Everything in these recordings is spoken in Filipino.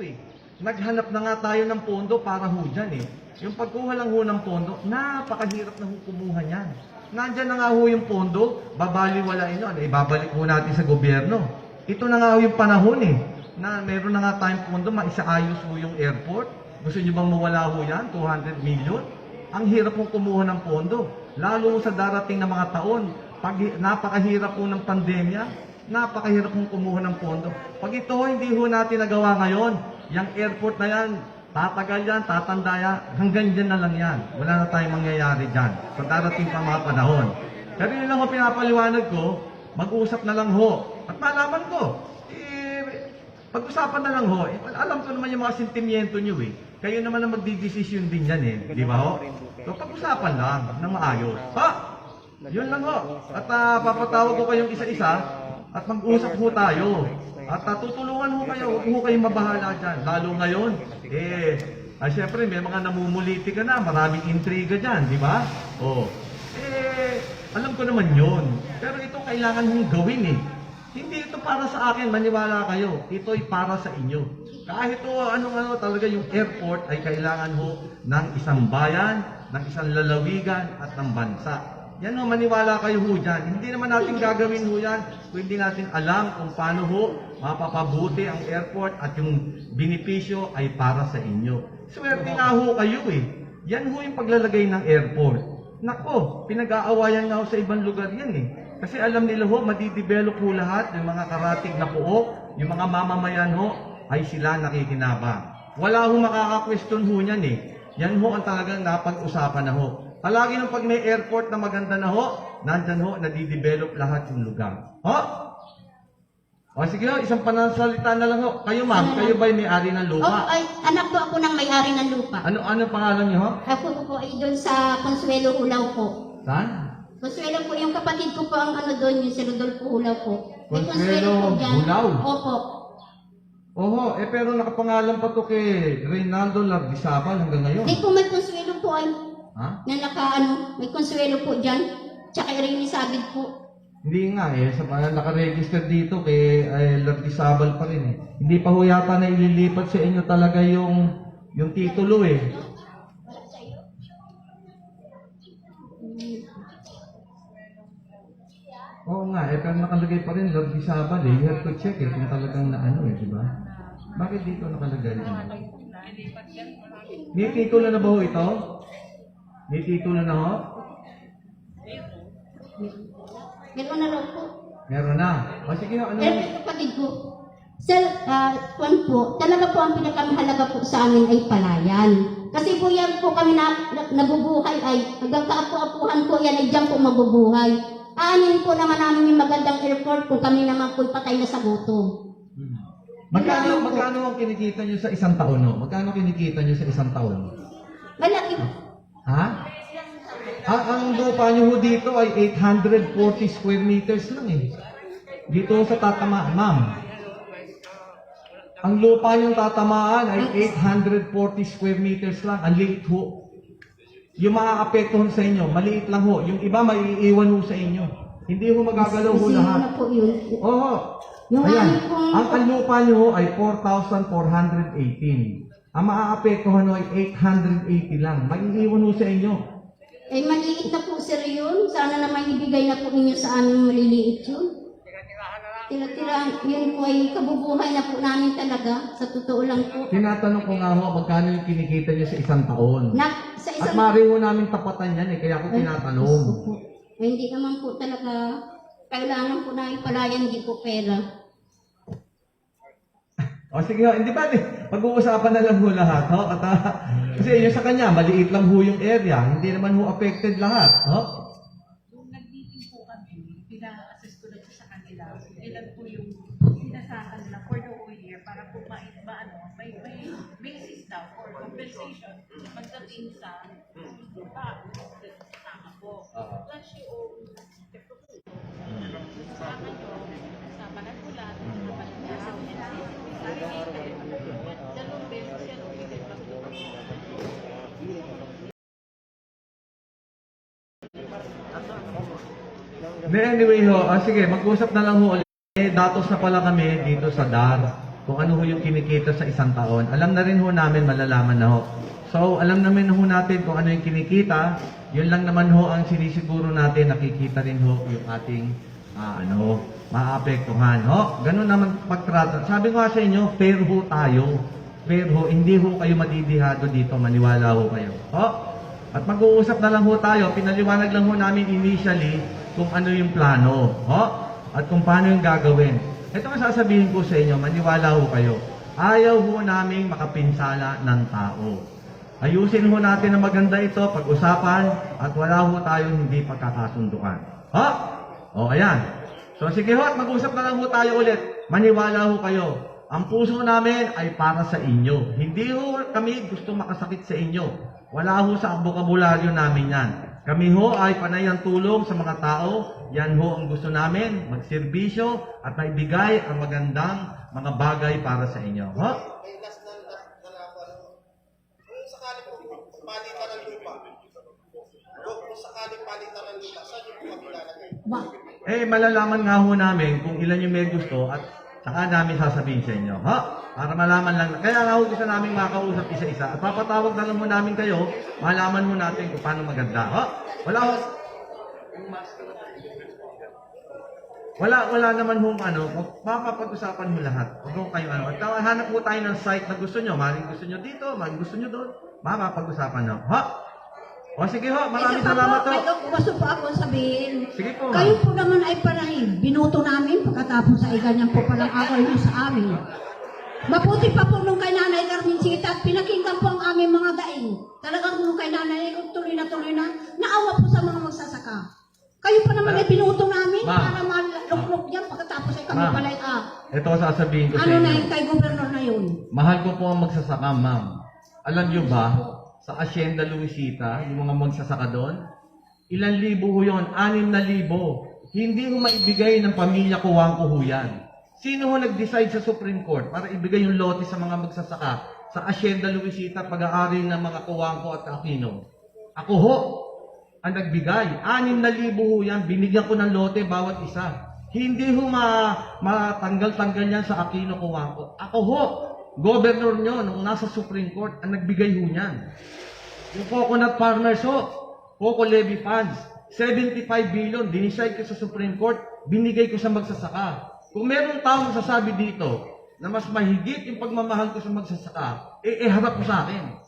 eh. Naghanap na nga tayo ng pondo para ho dyan eh. Yung pagkuha lang ho ng pondo, napakahirap na ho kumuha niyan. Nandyan na nga ho yung pondo, babaliwalain yun. Eh, babalik ho natin sa gobyerno. Ito na nga ho yung panahon eh, na meron na nga tayong pondo, maisaayos ho yung airport. Gusto niyo bang mawala ho yan? 200 million? Ang hirap ho kumuha ng pondo. Lalo sa darating na mga taon, pag napakahirap po ng pandemya, napakahirap mong kumuha ng pondo. Pag ito hindi ho natin nagawa ngayon, yung airport na yan, tatagal yan, tatanda yan, hanggang dyan na lang yan. Wala na tayong mangyayari dyan. Sa darating pa mga panahon. Pero yun lang ho pinapaliwanag ko, mag-usap na lang ho. At malaman ko, eh, pag-usapan na lang ho. Eh, alam ko naman yung mga sentimiento nyo eh. Kayo naman ang magdidesisyon din yan eh. Di ba ho? So pag-usapan lang ng maayos. Ha? Yun lang ho. At ah, papatawag ko kayong isa-isa at mag-usap ho tayo. At uh, tutulungan ho kayo, huwag ho kayong mabahala dyan. Lalo ngayon, eh, ah, syempre may mga namumuliti ka na, maraming intriga dyan, di ba? Oh. Eh, alam ko naman yun. Pero ito kailangan mong gawin eh. Hindi ito para sa akin, maniwala kayo. Ito ay para sa inyo. Kahit o anong ano talaga yung airport ay kailangan ho ng isang bayan, ng isang lalawigan at ng bansa. Yan ho, maniwala kayo ho dyan. Hindi naman natin gagawin ho yan kung hindi natin alam kung paano ho mapapabuti ang airport at yung benepisyo ay para sa inyo. Swerte nga ho kayo eh. Yan ho yung paglalagay ng airport. Nako, pinag-aawayan nga ho sa ibang lugar yan eh. Kasi alam nila ho, madidevelop ho lahat yung mga karatig na puok, yung mga mamamayan ho, ay sila nakikinabang. Wala ho makaka-question ho niyan eh. Yan ho ang talagang napag-usapan na ho. Palagi nung pag may airport na maganda na ho, nandyan ho, nadidevelop lahat yung lugar. Ho? O sige ho, isang panansalita na lang ho. Kayo ma'am, kayo ba'y may-ari ng Oh, lupa? ay, anak po ako ng may-ari ng lupa. Ano ano pangalan niyo ho? Ako po po ay doon sa Consuelo Ulaw po. Saan? Consuelo po, yung kapatid ko po ang ano doon, yung si Rodolfo Ulaw po. May Consuelo po dyan. Ulaw? Opo. Oho, eh pero nakapangalan pa to kay Reynaldo Labdisabal hanggang ngayon. Di po may Consuelo po ay, Ha? na naka ano, may Consuelo po dyan. Tsaka Irene Sabid po. Hindi nga eh, sa mga nakaregister dito kay eh, Labdisabal pa rin eh. Hindi pa ho yata na ililipat sa inyo talaga yung yung titulo eh. Oo nga, eh, pero nakalagay pa rin Labdisabal eh. You have to check eh kung talagang na ano eh, di ba? Bakit dito nakalagay? May titulo na ba ho ito? May titulo na ho? Meron na raw po. Meron na. O sige, ano? Pero yung kapatid ko, Sir, uh, kwan po, talaga po ang pinakamahalaga po sa amin ay palayan. Kasi po yan po kami na, na, nabubuhay ay, hanggang kaapu-apuhan po yan ay dyan po mabubuhay. Anin po naman namin yung magandang airport kung kami naman po patay na sa gutom. Hmm. Magkano, magkano ang kinikita nyo sa isang taon, no? Magkano kinikita nyo sa isang taon? Malaki, Ha? Ah, ang lupa nyo ho dito ay 840 square meters lang eh. Dito sa tatama, ma'am. Ang lupa nyo tatamaan ay 840 square meters lang. Ang liit ho. Yung maaapektuhan sa inyo, maliit lang ho. Yung iba, maiiwan ho sa inyo. Hindi ho magagalaw ho lahat. na po yun. Oo. Yung Ayan. aming pong- Ang, ang lupa nyo ay 4,418. Ang maaapektuhan ho ay 880 lang. Maiiwan ho sa inyo. Eh, maliit na po sir yun. Sana naman ibigay na po ninyo sa amin maliliit yun. Tira-tira, yun po ay kabubuhay na po namin talaga. Sa totoo lang po. Tinatanong ko nga ho, magkano yung kinikita nyo sa isang taon? Na, sa At isang... mari ho namin tapatan yan eh, kaya ako tinatanong. Opo. Eh, hindi naman po talaga kailangan po na ipalayan, hindi po pera. O sige ho, hindi ba, pag-uusapan na lang ho lahat. Ho? At, ah, kasi yun sa kanya, maliit lang ho yung area. Hindi naman ho affected lahat. Ho? Nung nag-meeting po kami, pina-assess ko na siya sa kanila. Ilan po yung sinasakan nila for the whole year para po ma, ma ano, may, may basis daw for compensation pagdating sa lupa. Tama po. Plus yung sa akin yung sa Balagbulan, sa Balagbulan, dalawang beses yan umilit lang po. Hindi, anyway ho, ah, sige, mag-usap na lang ho ulit. Eh, datos na pala kami dito sa DAR kung ano ho yung kinikita sa isang taon. Alam na rin ho namin, malalaman na ho. So, alam namin ho natin kung ano yung kinikita. Yun lang naman ho ang sinisiguro natin, nakikita rin ho yung ating ah, ano, maapektuhan. Ho, ganun naman pagtrata. Sabi ko nga sa inyo, fair ho tayo. Fair ho, hindi ho kayo madidihado dito, maniwala ho kayo. Ho, at mag-uusap na lang ho tayo, pinaliwanag lang ho namin initially kung ano yung plano. Ho, at kung paano yung gagawin. Ito ang sasabihin ko sa inyo, maniwala ho kayo. Ayaw ho namin makapinsala ng tao. Ayusin ho natin na maganda ito, pag-usapan, at wala ho tayong hindi pagkakasundukan. Ha? O, ayan. So, sige ho, mag-usap na lang ho tayo ulit. Maniwala ho kayo. Ang puso namin ay para sa inyo. Hindi ho kami gusto makasakit sa inyo. Wala ho sa bokabularyo namin yan. Kami ho ay panayang tulong sa mga tao. Yan ho ang gusto namin, magserbisyo at maibigay ang magandang mga bagay para sa inyo. Ha? may last na last na lang ako, ano, kung sakali po palitan ng lupa, kung, sakali palitan ng lupa, saan yung po kami lalagay? Ba, Eh, malalaman nga ho namin kung ilan yung may gusto at saka namin sasabihin sa inyo. Ha? Para malaman lang. Kaya nga gusto namin makausap isa-isa. At papatawag na lang mo namin kayo, malaman mo natin kung paano maganda. Ha? Wala ho. Wala, wala naman hong ano, mapapag-usapan mo lahat. Huwag mo kayo ano. At hanap po tayo ng site na gusto nyo. Maring gusto nyo dito, maring gusto nyo doon. Mapapag-usapan nyo. Ha? O sige ho, maraming salamat po, ho. may gusto po ako sabihin. Sige po. Kayo po naman ay panahim. Binuto namin pagkatapos ay ganyan po palang away niyo sa amin. Mabuti pa po nung kay Nanay Carmencita at pinakinggan po ang aming mga daing. Talagang nung kay Nanay, tuloy na tuloy na, naawa po sa mga magsasaka. Kayo pa naman ay binuto namin Ma'am. para maluklok yan pagkatapos ay kami Ma'am. pala ah. Ito ang sasabihin ko sa Ano na inyo. yung kay gobernador na yun? Mahal ko po ang magsasaka, ma'am. Alam niyo ba, sa Hacienda Luisita, yung mga magsasaka doon, ilan libo ho yun? Anim na libo. Hindi ho maibigay ng pamilya kuwang ko ho yan. Sino ho nag-decide sa Supreme Court para ibigay yung lote sa mga magsasaka sa Hacienda Luisita pag-aari ng mga kuwangko at Aquino? Ako ho, ang nagbigay. Anim na libo ho yan. Binigyan ko ng lote bawat isa. Hindi ho ma matanggal-tanggal yan sa Aquino Kuwangko. Ako ho, governor nyo, nung nasa Supreme Court, ang nagbigay ho niyan. Yung coconut farmers ho, coco levy funds, 75 billion, dinicide ko sa Supreme Court, binigay ko sa magsasaka. Kung meron taong masasabi dito na mas mahigit yung pagmamahal ko sa magsasaka, eh, eh harap ko sa akin.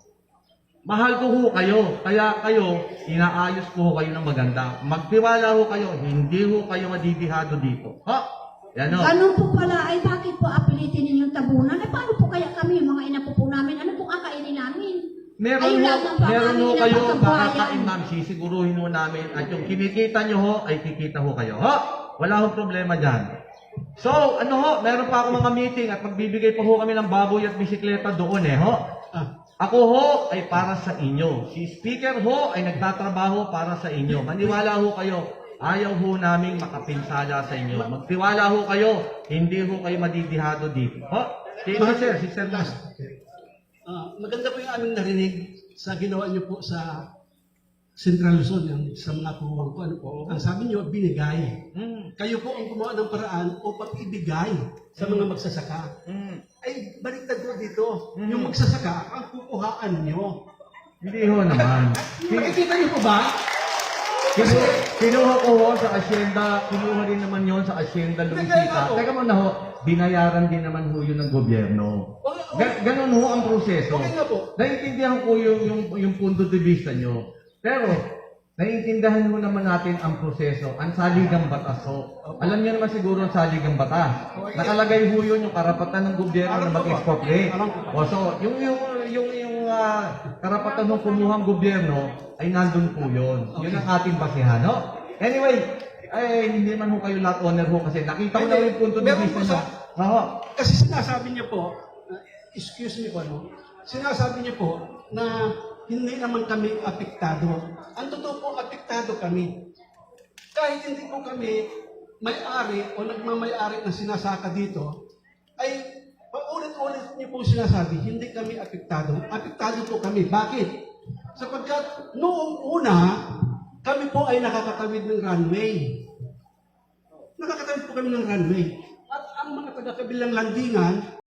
Mahal ko ho kayo, kaya kayo, inaayos ko ho kayo ng maganda. Magtiwala ho kayo, hindi ho kayo madidihado dito. Ha? Yan o. Ganun po pala, ay bakit po apilitin ninyong tabunan? Ay paano po kaya kami, yung mga ina po namin, ano po kakainin namin? Meron Ayun ho, meron ho kayo, makakain ma'am, sisiguruhin ho namin at yung kinikita nyo ho, ay kikita ho kayo. Ha? Wala ho problema dyan. So, ano ho, meron pa ako mga meeting at magbibigay pa ho kami ng baboy at bisikleta doon eh, ho. Ako ho ay para sa inyo. Si speaker ho ay nagtatrabaho para sa inyo. Maniwala ho kayo. Ayaw ho naming makapinsala sa inyo. Magtiwala ho kayo. Hindi ho kayo madidihado dito. Ho? Si sir, si sir Mas. Ah, maganda po yung aming narinig sa ginawa niyo po sa Central Luzon, sa mga kuwang ko. Ano po, ang sabi niyo, binigay. Mm, Kayo po ang gumawa ng paraan upang ibigay sa mga magsasaka. mm. Ay, baliktad po dito. Mhm. Yung magsasaka, ang kukuhaan niyo. Hindi ho naman. Nakikita niyo po ba? Kinuha, kinuha ko ho sa asyenda, kinuha rin naman yon sa asyenda po. Teka muna ho, binayaran din naman ho yun ng gobyerno. Okay, okay. Ga- ganun ho ang proseso. Okay nga po. Naiintindihan ko yung, yung, yung punto de vista nyo. Pero, naiintindihan ho naman natin ang proseso, ang saligang batas ho. Alam niyo naman siguro ang saligang batas. Nakalagay ho yun yung karapatan ng gobyerno na mag-expropriate. Po. O so, yung, yung, yung, yung ah, karapatan ng kumuhang gobyerno, ay nandun po yun. Yun ang ating basihan, no? Anyway, ay hindi man ho kayo lot owner ho kasi nakita ko na yung punto nyo. sa- Oo. Kasi sinasabi niyo po, uh, excuse me po, ano? Sinasabi niyo po na hindi naman kami apektado. Ang totoo po, apektado kami. Kahit hindi po kami may-ari o nagmamay-ari ng sinasaka dito, ay paulit-ulit niyo po sinasabi, hindi kami apektado. Apektado po kami. Bakit? Sapagkat noong una, kami po ay nakakatawid ng runway. Nakakatawid po kami ng runway. At ang mga taga-kabilang landingan